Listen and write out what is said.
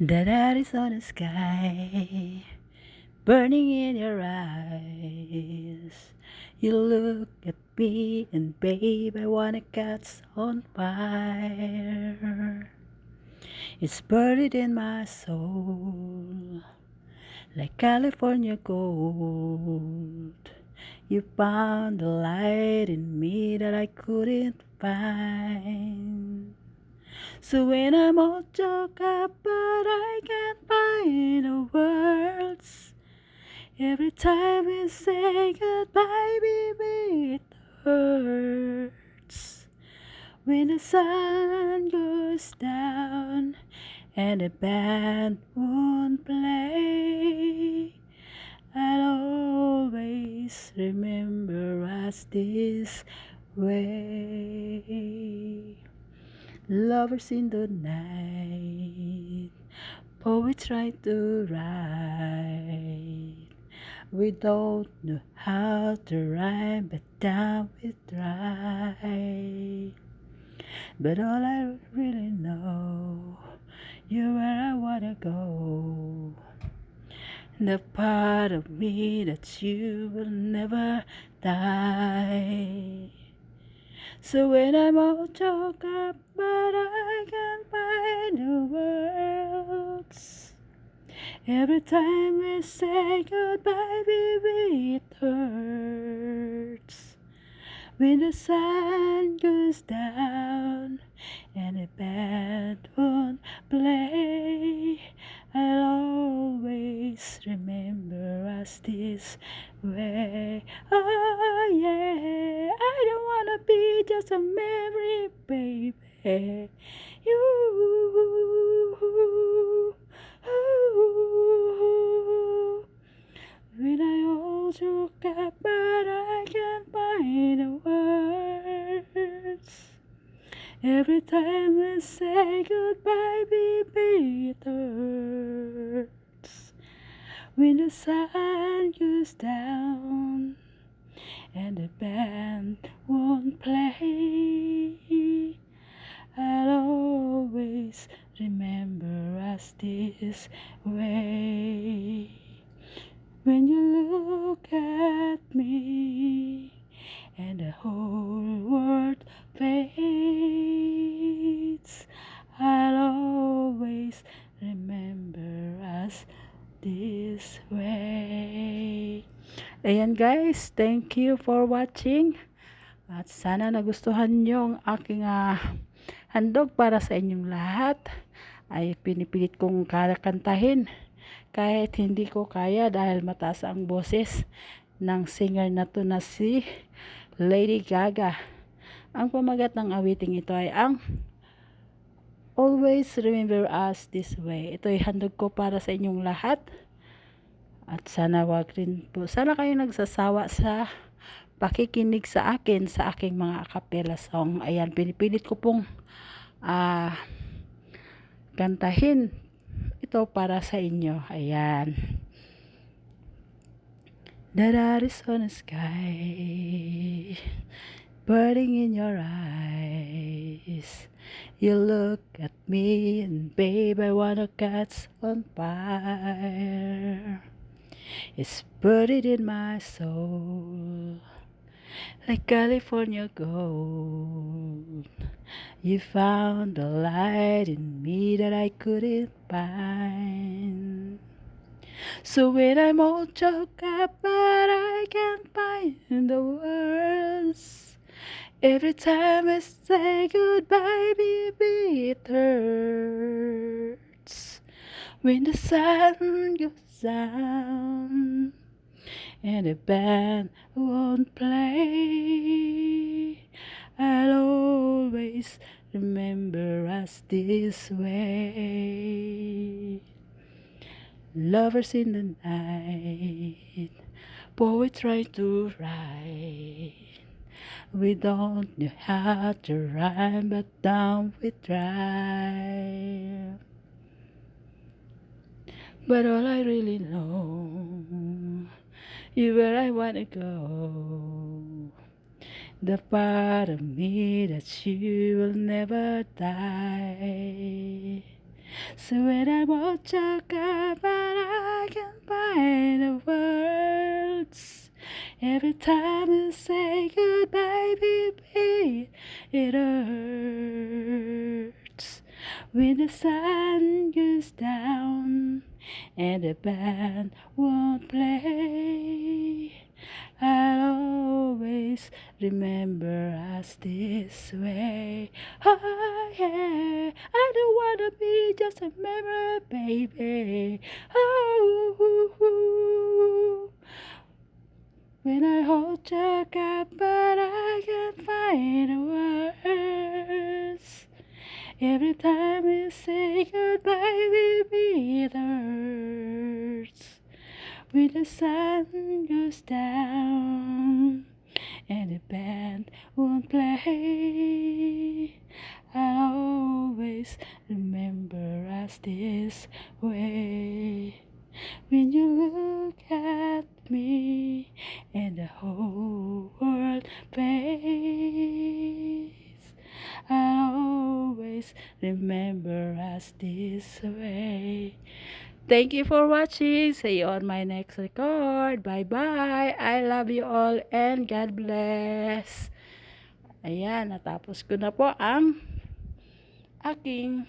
That is on the Arizona sky burning in your eyes. You look at me and babe, I wanna catch on fire. It's buried in my soul like California gold. You found the light in me that I couldn't find. So when I'm all choked up, but I can't find the words. Every time we say goodbye, baby, it hurts. When the sun goes down and the band won't play, I'll always remember us this way. Lovers in the night, poets try to write. We don't know how to rhyme, but down we try. But all I really know, you're where I wanna go. The part of me that you will never die. So when I'm all choked up, but I can't find the words. Every time we say goodbye, baby, it hurts. When the sun goes down and the band won't play, us this way. Oh yeah, I don't wanna be just a memory, baby. You. Ooh, when I hold you up, but I can't find the words. Every time we say goodbye, baby, it hurts. When the sun goes down and the band won't play, I'll always remember us this way. Ayan guys, thank you for watching. At sana nagustuhan nyo ang aking uh, handog para sa inyong lahat ay pinipilit kong kakantahin kahit hindi ko kaya dahil mataas ang boses ng singer na to na si Lady Gaga. Ang pamagat ng awiting ito ay ang Always remember us this way. Ito ay handog ko para sa inyong lahat. At sana wag rin po. Sana kayo nagsasawa sa pakikinig sa akin sa aking mga acapella song. Ayan, pinipilit ko pong uh, kantahin ito para sa inyo. Ayan. The Arizona sky burning in your eyes. You look at me and babe, I wanna catch on fire. It's buried in my soul like California gold. You found the light in me that I couldn't find. So when I'm all choked up, but I can't find the words. Every time I say goodbye, baby, it hurts. When the sun goes down and the band won't play. I'll always remember us this way. Lovers in the night, poets try to write. We don't know how to rhyme, but down we try. But all I really know you where I wanna go. The part of me that you will never die. So when I your but I can find the words. Every time you say goodbye, baby, it hurts. When the sun goes down and the band won't play, I'll always remember us this way. Oh, yeah, I don't wanna be just a memory, baby. Oh, when I hold your cup, but I can't find a words. Every time we say goodbye, baby, it hurts. When the sun goes down and the band won't play, remember us this way. Thank you for watching. See you on my next record. Bye-bye. I love you all and God bless. Ayan, natapos ko na po ang aking